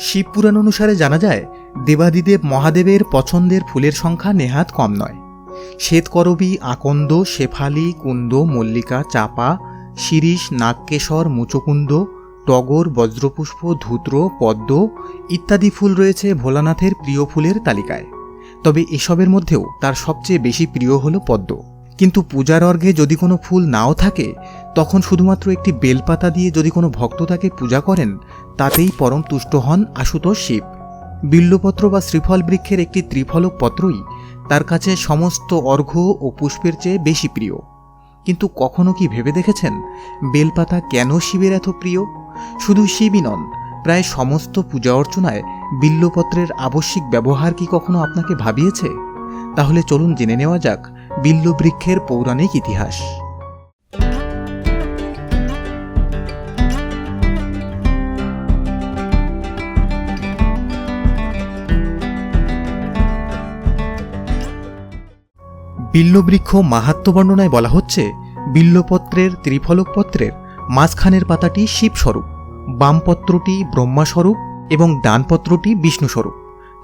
শিব পুরাণ অনুসারে জানা যায়, দেবাদিদেব মহাদেবের পছন্দের ফুলের সংখ্যা নেহাত কম নয়। শ্বেতকরবী, আকন্দ, শেফালি, কুন্দ, মল্লিকা, চাপা, শিরিষ, নাগকেশর, মুচকুন্দ, টগর, বজ্রপুষ্প, ধূত্র, পদ্ম ইত্যাদি ফুল রয়েছে ভোলানাথের প্রিয় ফুলের তালিকায়। তবে এসবের মধ্যেও তার সবচেয়ে বেশি প্রিয় হল পদ্ম। কিন্তু পূজার অর্ঘে যদি কোনো ফুল নাও থাকে, তখন শুধুমাত্র একটি বেলপাতা দিয়ে যদি কোনো ভক্ত তাকে পূজা করেন, তাতেই পরম তুষ্ট হন আশুতোষ শিব। বিল্লপত্র বা শ্রীফল বৃক্ষের একটি ত্রিফলক পত্রই তার কাছে সমস্ত অর্ঘ্য ও পুষ্পের চেয়ে বেশি প্রিয়। কিন্তু কখনো কি ভেবে দেখেছেন বেলপাতা কেন শিবের এত প্রিয়? শুধু শিবই নন, প্রায় সমস্ত পূজা অর্চনায় বিল্লপত্রের আবশ্যিক ব্যবহার কি কখনো আপনাকে ভাবিয়েছে? তাহলে চলুন জেনে নেওয়া যাক বিল্ল বৃক্ষের পৌরাণিক ইতিহাস। বিল্লবৃক্ষ মাহাত্ম বর্ণনায় বলা হচ্ছে, বিল্লপত্রের ত্রিফলক পত্রের মাঝখানের পাতাটি শিবস্বরূপ, বামপত্রটি ব্রহ্মাস্বরূপ এবং ডানপত্রটি বিষ্ণুস্বরূপ।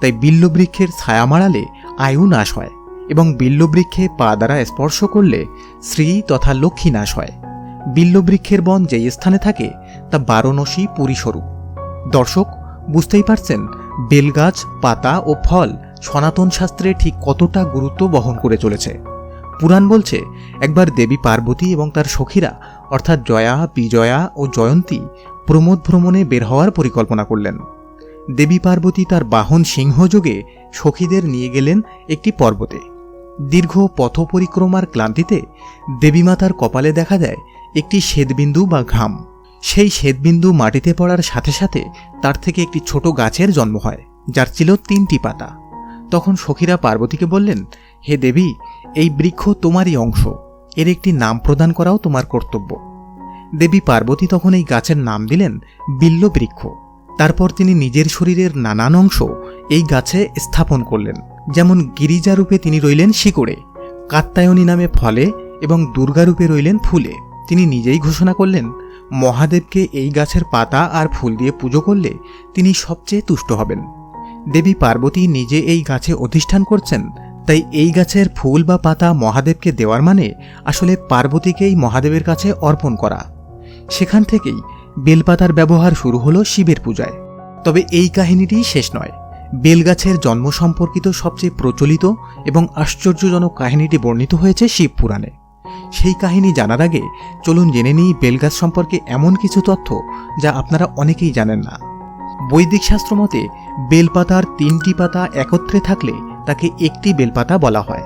তাই বিল্লবৃক্ষের ছায়া মারালে আয়ু নাশ হয়। এবং বিল্লবৃক্ষে পা দ্বারা স্পর্শ করলে শ্রী তথা লক্ষ্মী নাশ হয়। বিল্লবৃক্ষের বন যেই স্থানে থাকে, তা বারণসী পুরীস্বরূপ। দর্শক, বুঝতেই পারছেন, বেলগাছ, পাতা ও ফল সনাতন শাস্ত্রে ঠিক কতটা গুরুত্ব বহন করে চলেছে। পুরাণ বলছে, একবার দেবী পার্বতী এবং তার সখীরা, অর্থাৎ জয়া, বিজয়া ও জয়ন্তী, প্রমোদ ভ্রমণে বের হওয়ার পরিকল্পনা করলেন। দেবী পার্বতী তার বাহন সিংহযোগে সখীদের নিয়ে গেলেন একটি পর্বতে। দীর্ঘ পথ পরিক্রমার ক্লান্তিতে দেবীমাতার কপালে দেখা দেয় একটি শ্বেতবিন্দু বা ঘাম। সেই শ্বেতবিন্দু মাটিতে পড়ার সাথে সাথে তার থেকে একটি ছোট গাছের জন্ম হয়, যার ছিল তিনটি পাতা। তখন সখীরা পার্বতীকে বললেন, হে দেবী, এই বৃক্ষ তোমারই অংশ। এর একটি নাম প্রদান করাও তোমার কর্তব্য। দেবী পার্বতী তখন এই গাছের নাম দিলেন, বিল্ল বৃক্ষ। তারপর তিনি নিজের শরীরের নানান অংশ এই গাছে স্থাপন করলেন। যেমন গিরিজারূপে তিনি রইলেন শিকড়ে, কাত্তায়নী নামে ফলে এবং দুর্গারূপে রইলেন ফুলে। তিনি নিজেই ঘোষণা করলেন, মহাদেবকে এই গাছের পাতা আর ফুল দিয়ে পুজো করলে তিনি সবচেয়ে তুষ্ট হবেন। দেবী পার্বতী নিজে এই গাছে অধিষ্ঠান করছেন, তাই এই গাছের ফুল বা পাতা মহাদেবকে দেওয়ার মানে আসলে পার্বতীকেই মহাদেবের কাছে অর্পণ করা। সেখান থেকেই বেলপাতার ব্যবহার শুরু হলো শিবের পূজায়। তবে এই কাহিনীটি শেষ নয়। বেলগাছের জন্ম সম্পর্কিত সবচেয়ে প্রচলিত এবং আশ্চর্যজনক কাহিনীটি বর্ণিত হয়েছে শিব পুরাণে। সেই কাহিনী জানার আগে চলুন জেনে নিই বেলগাছ সম্পর্কে এমন কিছু তথ্য যা আপনারা অনেকেই জানেন না। বৈদিক শাস্ত্র মতে বেলপাতার তিনটি পাতা একত্রে থাকলে তাকে একটি বেলপাতা বলা হয়।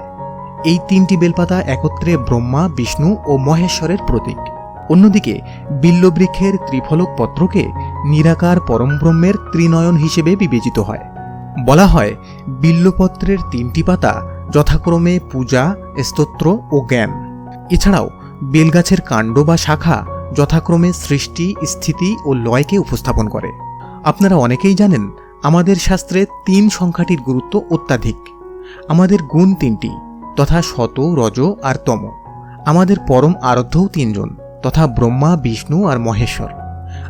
এই তিনটি বেলপাতা একত্রে ব্রহ্মা, বিষ্ণু ও মহেশ্বরের প্রতীক। অন্যদিকে বিল্লবৃক্ষের ত্রিফলক পত্রকে নিরাকার পরমব্রহ্মের ত্রিনয়ন হিসেবে বিবেচিত হয়। বলা হয়, বিল্লপত্রের তিনটি পাতা যথাক্রমে পূজা, স্তোত্র ও জ্ঞান। এছাড়াও, বেলগাছের কাণ্ড বা শাখা যথাক্রমে সৃষ্টি, স্থিতি ও লয়কে উপস্থাপন করে। আপনারা অনেকেই জানেন, আমাদের শাস্ত্রে তিন সংখ্যাটির গুরুত্ব অত্যাধিক। আমাদের গুণ তিনটি, তথা শত, রজ আর তম। আমাদের পরম আরাধ্যও তিনজন, তথা ব্রহ্মা, বিষ্ণু আর মহেশ্বর।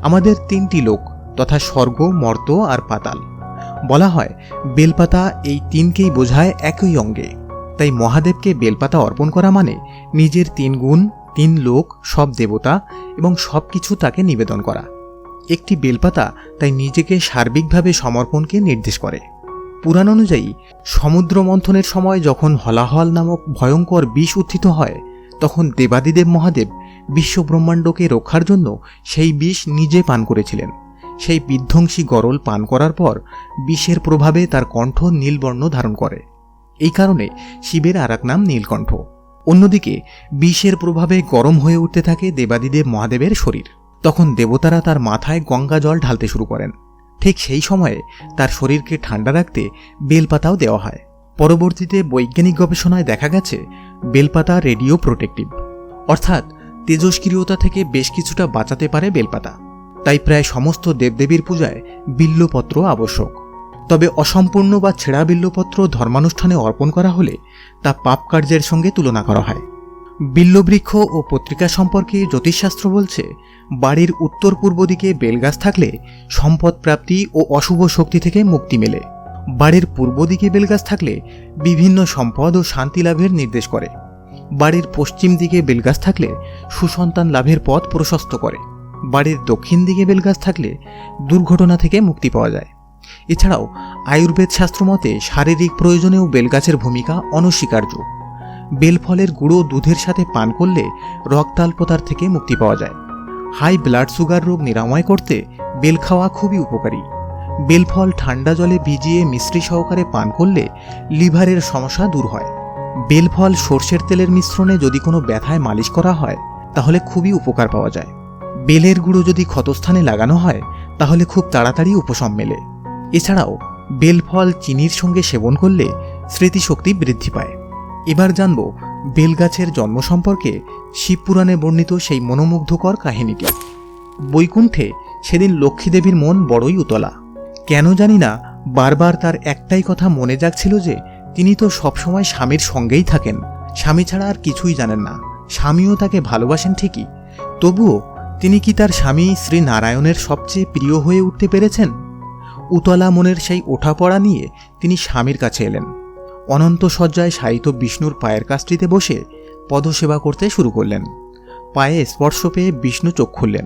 আমাদের তিনটি লোক, তথা স্বর্গ, মর্ত আর পাতাল। বলা হয়, বেলপাতা এই তিনকেই বোঝায় একই অঙ্গে। তাই মহাদেবকে বেলপাতা অর্পণ করা মানে নিজের তিন গুণ, তিন লোক, সব দেবতা এবং সব কিছু তাকে নিবেদন করা। একটি বেলপাতা তাই নিজেকে সার্বিকভাবে সমর্পণকে নির্দেশ করে। পুরাণ অনুযায়ী, সমুদ্র মন্থনের সময় যখন হলাহল নামক ভয়ঙ্কর বিষ উত্থিত হয়, তখন দেবাদিদেব মহাদেব বিশ্বব্রহ্মাণ্ডকে রক্ষার জন্য সেই বিষ নিজে পান করেছিলেন। সেই বিধ্বংসী গরল পান করার পর বিষের প্রভাবে তার কণ্ঠ নীলবর্ণ ধারণ করে। এই কারণে শিবের আর এক নাম নীলকণ্ঠ। অন্যদিকে বিষের প্রভাবে গরম হয়ে উঠতে থাকে দেবাদিদেব মহাদেবের শরীর। তখন দেবতারা তার মাথায় গঙ্গা জল ঢালতে শুরু করেন। ঠিক সেই সময়ে তার শরীরকে ঠান্ডা রাখতে বেলপাতাও দেওয়া হয়। পরবর্তীতে বৈজ্ঞানিক গবেষণায় দেখা গেছে, বেলপাতা রেডিও প্রোটেক্টিভ। অর্থাৎ তেজস্ক্রিয়তা থেকে বেশ কিছুটা বাঁচাতে পারে বেলপাতা। তাই প্রায় সমস্ত দেবদেবীর পূজায় বিল্লপত্র আবশ্যক। তবে অসম্পূর্ণ বা ছেঁড়া বিল্লপত্র ধর্মানুষ্ঠানে অর্পণ করা হলে তা পাপ কার্যের সঙ্গে তুলনা করা হয়। বিল্লবৃক্ষ ও পত্রিকা সম্পর্কে জ্যোতিষশাস্ত্র বলছে, বাড়ির উত্তর পূর্ব দিকে বেলগাছ থাকলে সম্পদ প্রাপ্তি ও অশুভ শক্তি থেকে মুক্তি মেলে। বাড়ির পূর্ব দিকে বেলগাছ থাকলে বিভিন্ন সম্পদ ও শান্তি লাভের নির্দেশ করে। বাড়ির পশ্চিম দিকে বেলগাছ থাকলে সুসন্তান লাভের পথ প্রশস্ত করে। বাড়ির দক্ষিণ দিকে বেলগাছ থাকলে দুর্ঘটনা থেকে মুক্তি পাওয়া যায়। এছাড়াও আয়ুর্বেদ শাস্ত্র মতে শারীরিক প্রয়োজনেও বেলগাছের ভূমিকা অনস্বীকার্য। বেলফলের গুঁড়ো দুধের সাথে পান করলে রক্তাল্পতার থেকে মুক্তি পাওয়া যায়। হাই ব্লাড সুগার রোগ নিরাময় করতে বেল খাওয়া খুবই উপকারী। বেলফল ঠান্ডা জলে ভিজিয়ে মিশ্রি সহকারে পান করলে লিভারের সমস্যা দূর হয়। বেলফল সর্ষের তেলের মিশ্রণে যদি কোনো ব্যথায় মালিশ করা হয়, তাহলে খুবই উপকার পাওয়া যায়। বেলের গুঁড়ো যদি ক্ষতস্থানে লাগানো হয়, তাহলে খুব তাড়াতাড়ি উপশম মেলে। এছাড়াও, বেলফল চিনির সঙ্গে সেবন করলে স্মৃতিশক্তি বৃদ্ধি পায়। এবার জানব বেলগাছের জন্ম সম্পর্কে শিবপুরাণে বর্ণিত সেই মনোমুগ্ধকর কাহিনীটি। বৈকুণ্ঠে সেদিন লক্ষ্মীদেবীর মন বড়ই উতলা। কেন জানি না, বারবার তার একটাই কথা মনে যাচ্ছিল যে, তিনি তো সবসময় স্বামীর সঙ্গেই থাকেন। স্বামী ছাড়া আর কিছুই জানেন না। স্বামীও তাকে ভালোবাসেন ঠিকই। তবুও তিনি কি তার স্বামী শ্রী নারায়ণের সবচেয়ে প্রিয় হয়ে উঠতে পেরেছেন? উতলা মনের সেই ওঠাপড়া নিয়ে তিনি স্বামীর কাছে এলেন। অনন্ত শয্যায় শায়িত বিষ্ণুর পায়ের কাছটিতে বসে পদসেবা করতে শুরু করলেন। পায়ে স্পর্শ পেয়ে বিষ্ণু চোখ খুললেন।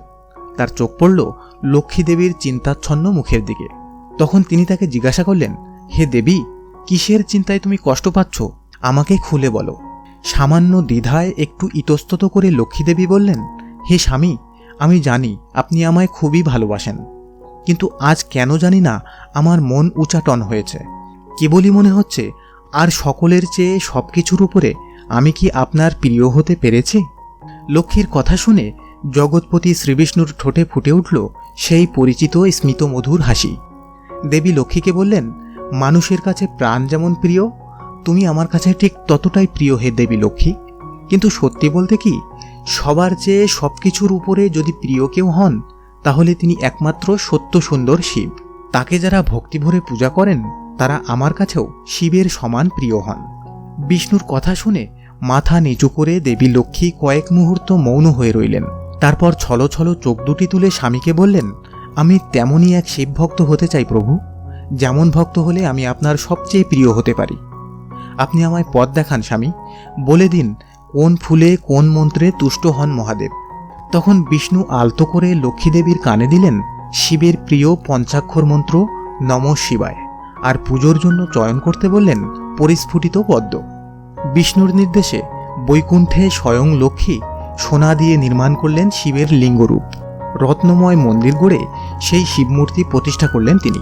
তার চোখ পড়ল লক্ষ্মীদেবীর চিন্তাচ্ছন্ন মুখের দিকে। তখন তিনি তাকে জিজ্ঞাসা করলেন, হে দেবী, কিসের চিন্তায় তুমি কষ্ট পাচ্ছ? আমাকে খুলে বলো। সামান্য দ্বিধায় একটু ইতস্তত করে লক্ষ্মীদেবী বললেন, হে স্বামী আমি জানি আপনি আমায় খুবই ভালোবাসেন। কিন্তু আজ কেন জানি না আমার মন উচাটন হয়েছে। কেবলই মনে হচ্ছে, আর সকলের চেয়ে সব কিছুর উপরে আমি কি আপনার প্রিয় হতে পেরেছি? লক্ষ্মীর কথা শুনে জগৎপতি শ্রীবিষ্ণুর ঠোঁটে ফুটে উঠল সেই পরিচিত স্মিত মধুর হাসি। দেবী লক্ষ্মীকে বললেন, মানুষের কাছে প্রাণ যেমন প্রিয়, তুমি আমার কাছে ঠিক ততটাই প্রিয় হে দেবী লক্ষ্মী। কিন্তু সত্যি বলতে কি সবার চেয়ে সব কিছুর উপরে যদি প্রিয় কেউ হন, তাহলে তিনি একমাত্র সত্য সুন্দর শিব। তাকে যারা ভক্তিভরে পূজা করেন, তারা আমার কাছেও শিবের সমান প্রিয় হন। বিষ্ণুর কথা শুনে মাথা নিচু করে দেবী লক্ষ্মী কয়েক মুহূর্ত মৌন হয়ে রইলেন। তারপর ছলো ছলো চোখ দুটি তুলে স্বামীকে বললেন, আমি তেমনই এক শিব ভক্ত হতে চাই প্রভু। যেমন ভক্ত হলে আমি আপনার সবচেয়ে প্রিয় হতে পারি। আপনি আমায় পথ দেখান, স্বামী। বলে দিন কোন ফুলে কোন মন্ত্রে তুষ্ট হন মহাদেব? তখন বিষ্ণু আলতো করে লক্ষ্মীদেবীর কানে দিলেন, শিবের প্রিয় পঞ্চাক্ষর মন্ত্র, নম শিবায়। আর পুজোর জন্য চয়ন করতে বললেন, পরিস্ফুটিত পদ্ম। বিষ্ণুর নির্দেশে বৈকুণ্ঠে স্বয়ং লক্ষ্মী সোনা দিয়ে নির্মাণ করলেন শিবের লিঙ্গরূপ। রত্নময় মন্দির গড়ে সেই শিবমূর্তি প্রতিষ্ঠা করলেন তিনি।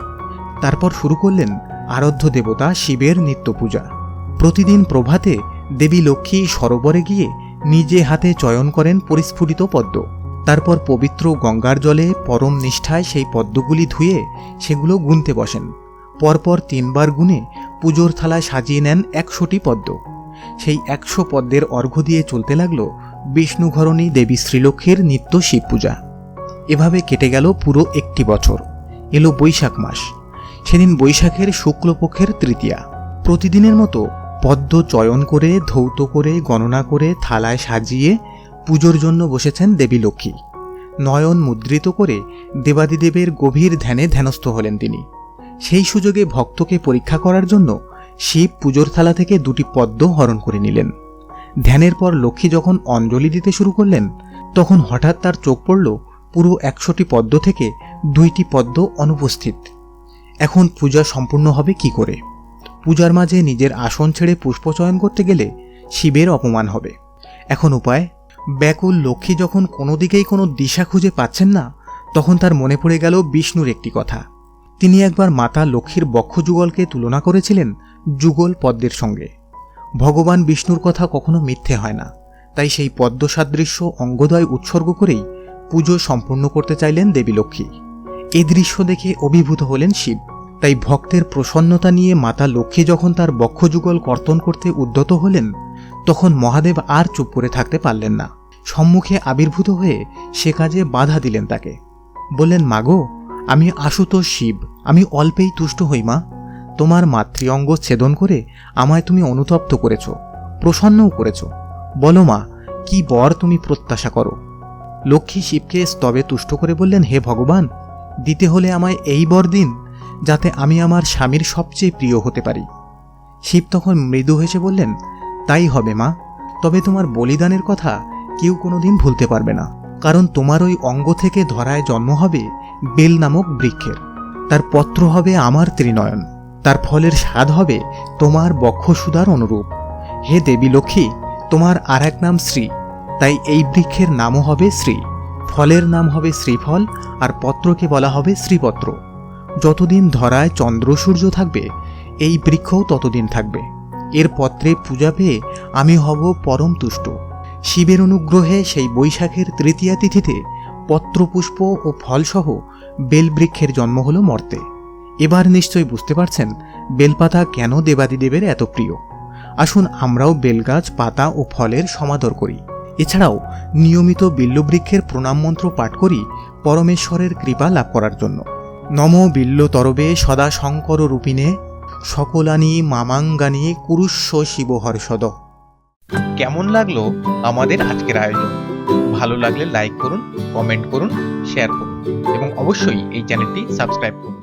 তারপর শুরু করলেন আরাধ্য দেবতা শিবের নিত্য পূজা প্রতিদিন প্রভাতে দেবী লক্ষ্মী সরোবরে গিয়ে নিজে হাতে চয়ন করেন পরিস্ফুটিত পদ্ম। তারপর পবিত্র গঙ্গার জলে পরম নিষ্ঠায় সেই পদ্মগুলি ধুয়ে সেগুলো গুনতে বসেন। পরপর তিনবার গুনে পুজোর থালায় সাজিয়ে নেন একশোটি পদ্ম। সেই একশো পদ্মের অর্ঘ্য দিয়ে চলতে লাগল বিষ্ণুঘরণী দেবী শ্রীলক্ষ্মীর নিত্য শিব পূজা। এভাবে কেটে গেল পুরো একটি বছর। এলো বৈশাখ মাস। সেদিন বৈশাখের শুক্লপক্ষের তৃতীয়া। প্রতিদিনের মতো পদ্ম চয়ন করে, ধৌত করে, গণনা করে, থালায় সাজিয়ে পুজোর জন্য বসেছেন দেবী লক্ষ্মী। নয়ন মুদ্রিত করে দেবাদিদেবের গভীর ধ্যানে ধ্যানস্থ হলেন তিনি। সেই সুযোগে ভক্তকে পরীক্ষা করার জন্য শিব পুজোর থালা থেকে দুটি পদ্ম হরণ করে নিলেন। ধ্যানের পর লক্ষ্মী যখন অঞ্জলি দিতে শুরু করলেন, তখন হঠাৎ তার চোখ পড়ল পুরো একশোটি পদ্ম থেকে দুইটি পদ্ম অনুপস্থিত। এখন পূজা সম্পূর্ণ হবে কি করে? পূজার মাঝে নিজের আসন ছেড়ে পুষ্প চয়ন করতে গেলে শিবের অপমান হবে। এখন উপায়, ব্যাকুল লক্ষ্মী যখন কোনো দিকেই কোনো দিশা খুঁজে পাচ্ছেন না, তখন তার মনে পড়ে গেল বিষ্ণুর একটি কথা। তিনি একবার মাতা লক্ষ্মীর বক্ষযুগলকে তুলনা করেছিলেন যুগল পদ্মের সঙ্গে। ভগবান বিষ্ণুর কথা কখনো মিথ্যে হয় না, তাই সেই পদ্ম সাদৃশ্য অঙ্গদয় উৎসর্গ করেই পুজো সম্পূর্ণ করতে চাইলেন দেবী লক্ষ্মী। এ দৃশ্য দেখে অভিভূত হলেন শিব। তাই ভক্তের প্রসন্নতা নিয়ে মাতা লক্ষ্মী যখন তার বক্ষযুগল কর্তন করতে উদ্যত হলেন, তখন মহাদেব আর চুপ করে থাকতে পারলেন না। সম্মুখে আবির্ভূত হয়ে সে কাজে বাধা দিলেন তাকে। বললেন, মাগো, আমি আশুতোষ শিব, আমি অল্পেই তুষ্ট হই মা। তোমার মাতৃ অঙ্গ ছেদন করে আমায় তুমি অনুতপ্ত করেছ, প্রসন্নও করেছ। বলো মা, কি বর তুমি প্রত্যাশা করো? লক্ষ্মী শিবকে স্তবে তুষ্ট করে বললেন, হে ভগবান, দিতে হলে আমায় এই বর দিন। যাতে আমি আমার স্বামীর সবচেয়ে প্রিয় হতে পারি। শিব তখন মৃদু হেসে বললেন, তাই হবে মা, তবে তোমার বলিদানের কথা কেউ কোনোদিন ভুলতে পারবে না। কারণ তোমার ওই অঙ্গ থেকে ধরায় জন্ম হবে বেল নামক বৃক্ষের। তার পত্র হবে আমার ত্রিনয়ন। তার ফলের স্বাদ হবে তোমার বক্ষসুদার অনুরূপ। হে দেবী লক্ষ্মী, তোমার আর এক নাম শ্রী। তাই এই বৃক্ষের নামও হবে শ্রী। ফলের নাম হবে শ্রীফল, আর পত্রকে বলা হবে শ্রীপত্র। যতদিন ধরায় চন্দ্র সূর্য থাকবে, এই বৃক্ষও ততদিন থাকবে। এর পত্রে পূজা পেয়ে আমি হব পরম তুষ্ট। শিবের অনুগ্রহে সেই বৈশাখের তৃতীয়া তিথিতে পত্রপুষ্প ও ফলসহ বেলবৃক্ষের জন্ম হলো মর্তে। এবার নিশ্চয়ই বুঝতে পারছেন বেলপাতা কেন দেবাদিদেবের এত প্রিয়। আসুন আমরাও বেলগাছ, পাতা ও ফলের সমাদর করি। এছাড়াও নিয়মিত বিল্লবৃক্ষের প্রণাম মন্ত্র পাঠ করি পরমেশ্বরের কৃপা লাভ করার জন্য। নম বিল্ল তরবে সদা শঙ্কর রূপিণে সকলানি মামাঙ্গানি কুরুষ্ব শিবহর্ষদ। কেমন লাগল আমাদের আজকের আয়োজন? ভালো লাগলে লাইক করুন কমেন্ট করুন শেয়ার করুন এবং অবশ্যই এই চ্যানেলটি সাবস্ক্রাইব করুন।